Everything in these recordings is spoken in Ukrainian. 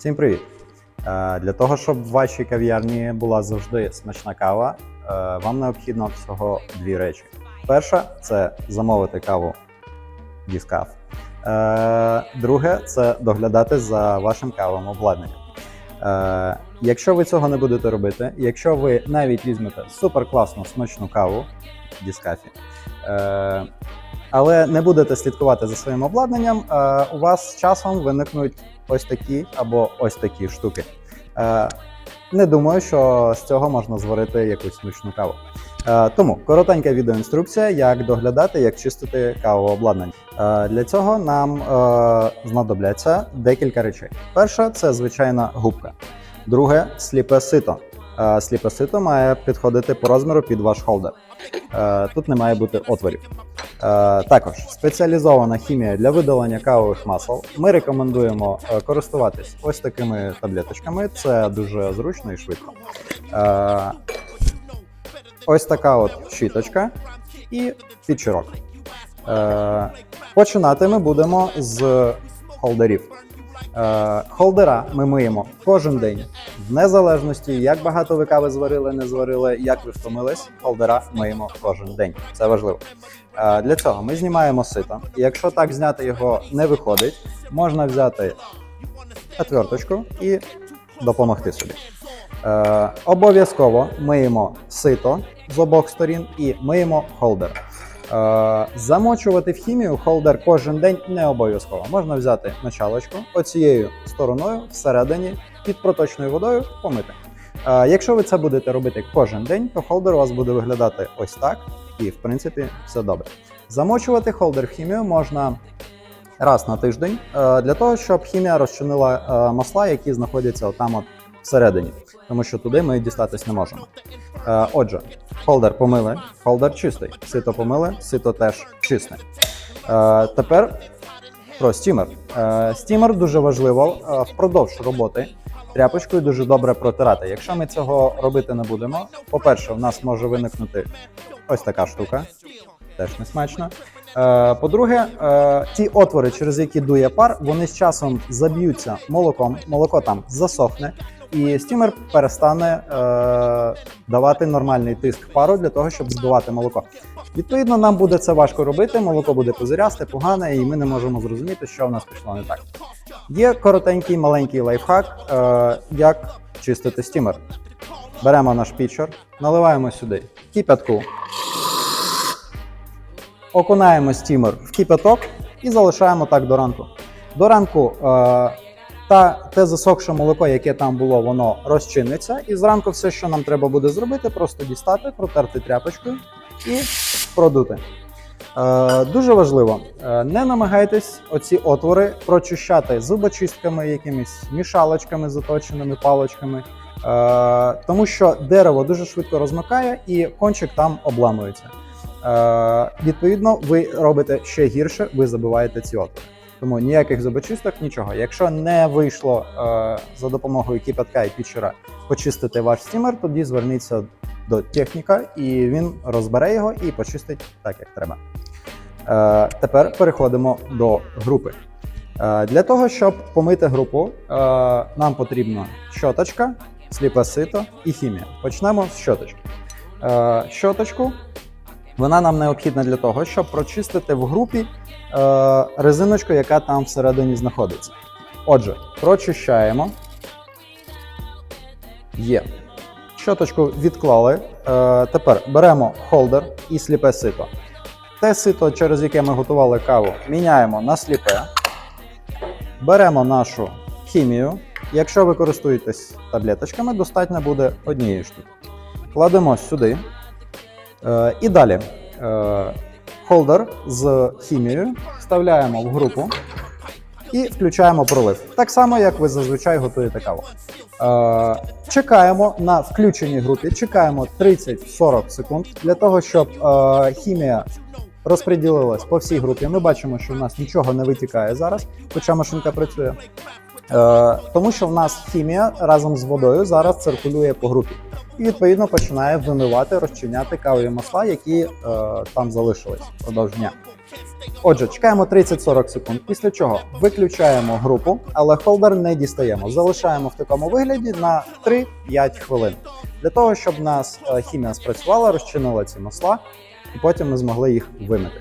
Всім привіт! Е, Для того, щоб в вашій кав'ярні була завжди смачна кава, е, вам необхідно всього дві речі. Перша це замовити каву Діскаф. Е, Друге це доглядати за вашим кавовим обладнанням. Якщо ви цього не будете робити, якщо ви навіть візьмете суперкласну смачну каву Діскафі, е, але не будете слідкувати за своїм обладнанням, е, у вас з часом виникнуть ось такі або ось такі штуки. Е, Не думаю, що з цього можна зварити якусь смачну каву. Е, Тому коротенька відеоінструкція, як доглядати, як чистити кавове обладнання. Е, Для цього нам е, знадобляться декілька речей. Перша це звичайна губка. Друге сліпе сито. Е, Сліпе сито має підходити по розміру під ваш холдер. Е, Тут не має бути отворів. Е, Також спеціалізована хімія для видалення кавових масел. Ми рекомендуємо користуватись ось такими таблеточками. Це дуже зручно і швидко. Ось така от щіточка і підчурок. Е, Починати ми будемо з холдерів. Е, Холдера ми миємо кожен день, в незалежності, як багато ви кави зварили, не зварили, як ви втомились, холдера миємо кожен день. Це важливо. Е, Для цього ми знімаємо сито. І якщо так зняти його не виходить, можна взяти отверточку і допомогти собі. Е, обов'язково миємо сито з обох сторін і миємо холдер. Е, замочувати в хімію холдер кожен день не обов'язково. Можна взяти мочалочку оцією стороною всередині під проточною водою помити. Е, якщо ви це будете робити кожен день, то холдер у вас буде виглядати ось так, і в принципі все добре. Замочувати холдер в хімію можна раз на тиждень е, для того, щоб хімія розчинила масла, які знаходяться отам от всередині, тому що туди ми дістатись не можемо. Е, Отже, холдер помили, холдер чистий, сито помили, сито теж чисте. Е, Тепер про стімер. Е, Стімер дуже важливо впродовж роботи тряпочкою дуже добре протирати. Якщо ми цього робити не будемо, по-перше, в нас може виникнути ось така штука, теж не смачно. По-друге, ті отвори, через які дує пар, вони з часом заб'ються молоком, молоко там засохне, і стімер перестане е, давати нормальний тиск пару для того, щоб збивати молоко. Відповідно, нам буде це важко робити, молоко буде позирясте, погане, і ми не можемо зрозуміти, що в нас пішло не так. Є коротенький маленький лайфхак, е, як чистити стімер. Беремо наш пічер, наливаємо сюди кипятку, окунаємо стімер в кипяток і залишаємо так до ранку. До ранку е, та те засохше молоко, яке там було, воно розчиниться. І зранку все, що нам треба буде зробити, просто дістати, протерти тряпочкою і продути. Е, дуже важливо, е, не намагайтесь оці отвори прочищати зубочистками, якимись мішалочками, заточеними палочками, е, тому що дерево дуже швидко розмикає і кончик там обламується. Е, відповідно, ви робите ще гірше, ви забиваєте ці отвори. Тому ніяких зубочисток, нічого. Якщо не вийшло е, за допомогою кипятка і пічера почистити ваш стімер, тоді зверніться до техніка, і він розбере його і почистить так, як треба. Е, тепер переходимо до групи. Е, для того, щоб помити групу, е, нам потрібна щоточка, сліпе сито і хімія. Почнемо з щоточки. Е, щоточку вона нам необхідна для того, щоб прочистити в групі резиночку, яка там всередині знаходиться. Отже, прочищаємо. Є. Щоточку відклали. Е, тепер беремо холдер і сліпе сито. Те сито, через яке ми готували каву, міняємо на сліпе. Беремо нашу хімію. Якщо ви користуєтесь таблеточками, достатньо буде однієї штуки. Кладемо сюди. Е, і далі е, холдер з хімією вставляємо в групу і включаємо пролив. Так само, як ви зазвичай готуєте каву. Е, чекаємо на включеній групі, чекаємо 30-40 секунд для того, щоб е, хімія розподілилась по всій групі. Ми бачимо, що в нас нічого не витікає зараз, хоча машинка працює. Е, тому що в нас хімія разом з водою зараз циркулює по групі і відповідно починає вимивати, розчиняти кавові масла, які е, там залишились впродовж дня. Отже, чекаємо 30-40 секунд, після чого виключаємо групу, але холдер не дістаємо. Залишаємо в такому вигляді на 3-5 хвилин. Для того, щоб нас е, хімія спрацювала, розчинила ці масла, і потім ми змогли їх вимити.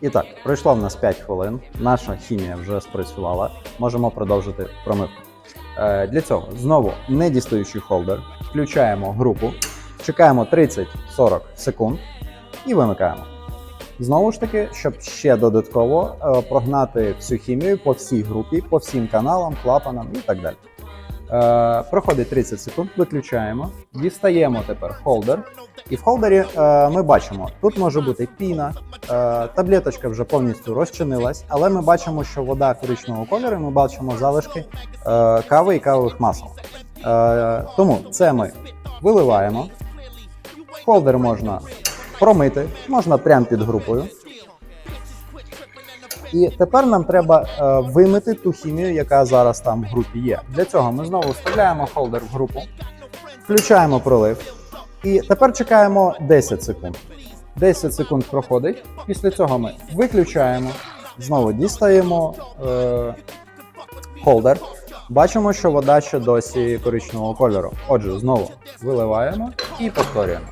І так, пройшло в нас 5 хвилин. Наша хімія вже спрацювала. Можемо продовжити промивку. Е, Для цього знову не дістаючи холдер, включаємо групу, чекаємо 30-40 секунд і вимикаємо. Знову ж таки, щоб ще додатково е, прогнати всю хімію по всій групі, по всім каналам, клапанам і так далі. Е, проходить 30 секунд, виключаємо, дістаємо тепер холдер. І в холдері е, ми бачимо, тут може бути піна, е, таблеточка вже повністю розчинилась, але ми бачимо, що вода коричневого кольору, ми бачимо залишки кави і кавових масел. Тому це ми виливаємо. Холдер можна промити, можна прямо під групою. І тепер нам треба е, вимити ту хімію, яка зараз там в групі є. Для цього ми знову вставляємо холдер в групу, включаємо пролив. І тепер чекаємо 10 секунд. 10 секунд проходить. Після цього ми виключаємо, знову дістаємо е, холдер. Бачимо, що вода ще досі коричневого кольору. Отже, знову виливаємо і повторюємо.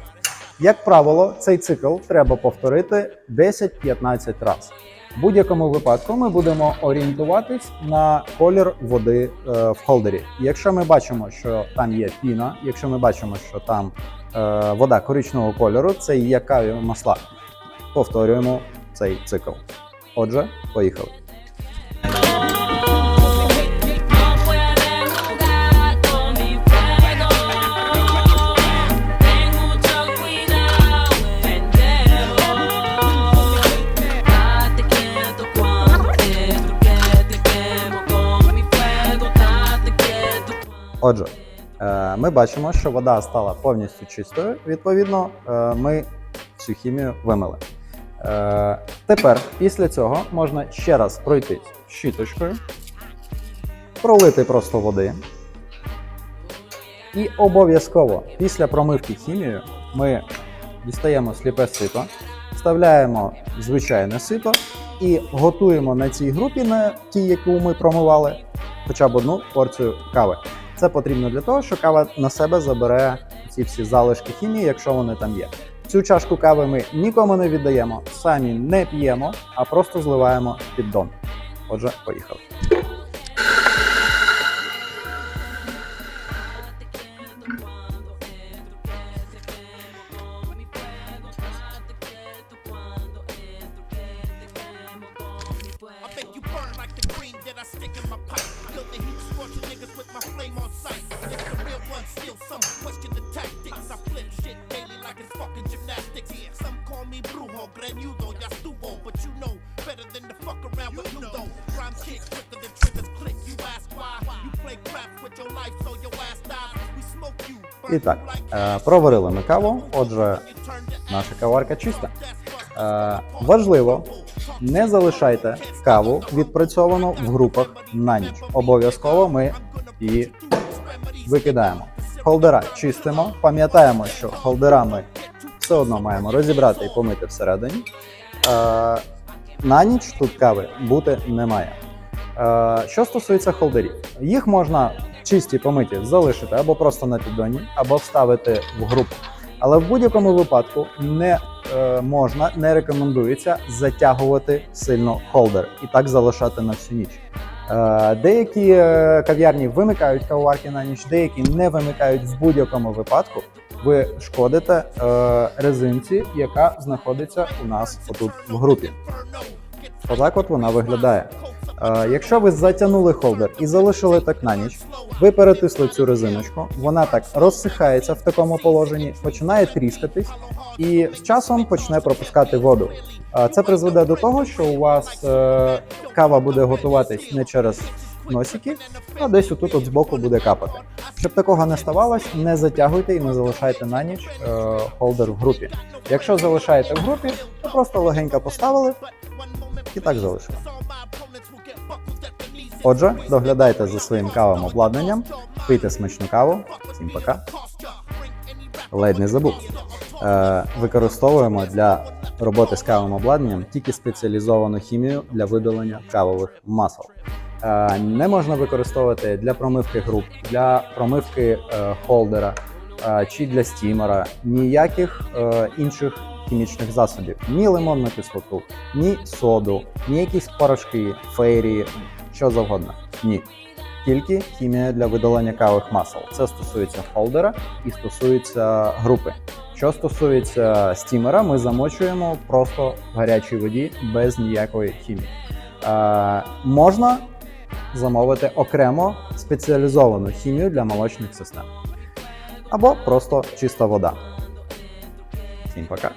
Як правило, цей цикл треба повторити 10-15 разів. В будь-якому випадку ми будемо орієнтуватись на колір води е, в холдері. Якщо ми бачимо, що там є піна, якщо ми бачимо, що там е, вода коричневого кольору, це є каві масла, повторюємо цей цикл. Отже, поїхали. Отже, е, ми бачимо, що вода стала повністю чистою. Відповідно, е, ми цю хімію вимили. Е, Тепер, після цього, можна ще раз пройтись щіточкою, пролити просто води. І обов'язково після промивки хімією ми дістаємо сліпе сито, вставляємо звичайне сито і готуємо на цій групі, на тій, яку ми промивали, хоча б одну порцію кави. Це потрібно для того, що кава на себе забере ці всі залишки хімії, якщо вони там є. Цю чашку кави ми нікому не віддаємо, самі не п'ємо, а просто зливаємо в піддон. Отже, поїхали. I make you burn like the green. Heat scorching niggas with my flame on sight. If the real one steal some, question the tactics. I flip shit daily like it's fucking gymnastics. Some call me brujo, granudo, ya estuvo. But you know better than to fuck around with Ludo. Rhymes kick quicker than triggers click. You ask why? You play crap with your life, so your ass dies. We smoke you. І так, е, проварили ми каву. Отже, наша каварка чиста. Е, важливо, не залишайте каву відпрацьовану в групах на ніч. Обов'язково ми її викидаємо. Холдера чистимо. Пам'ятаємо, що холдера ми все одно маємо розібрати і помити всередині. Е, на ніч тут кави бути не має. Е, що стосується холдерів, їх можна чисті помиті залишити або просто на піддоні, або вставити в групу. Але в будь-якому випадку не е, можна, не рекомендується затягувати сильно холдер і так залишати на всю ніч. Е, деякі е, кав'ярні вимикають кавоварки на ніч, деякі не вимикають в будь-якому випадку. Ви шкодите е, резинці, яка знаходиться у нас отут в групі. Отак от вона виглядає. Якщо ви затягнули холдер і залишили так на ніч, ви перетисли цю резиночку, вона так розсихається в такому положенні, починає тріскатись і з часом почне пропускати воду. Це призведе до того, що у вас е, кава буде готуватись не через носики, а десь отут от збоку буде капати. Щоб такого не ставалось, не затягуйте і не залишайте на ніч е, холдер в групі. Якщо залишаєте в групі, то просто легенько поставили і так залишили. Отже, доглядайте за своїм кавовим обладнанням, пийте смачну каву. Всім пока. Ледь не забув. Е, використовуємо для роботи з кавовим обладнанням тільки спеціалізовану хімію для видалення кавових масел. Е, Не можна використовувати для промивки груп, для промивки е, холдера чи для стімера ніяких е, інших хімічних засобів, ні лимонну кислоту, ні соду, ні якісь порошки, фейрі, що завгодно. Ні. Тільки хімія для видалення кавових масел. Це стосується холдера і стосується групи. Що стосується стімера, ми замочуємо просто в гарячій воді без ніякої хімії. Е, можна замовити окремо спеціалізовану хімію для молочних систем. Або просто чиста вода. Всім пока.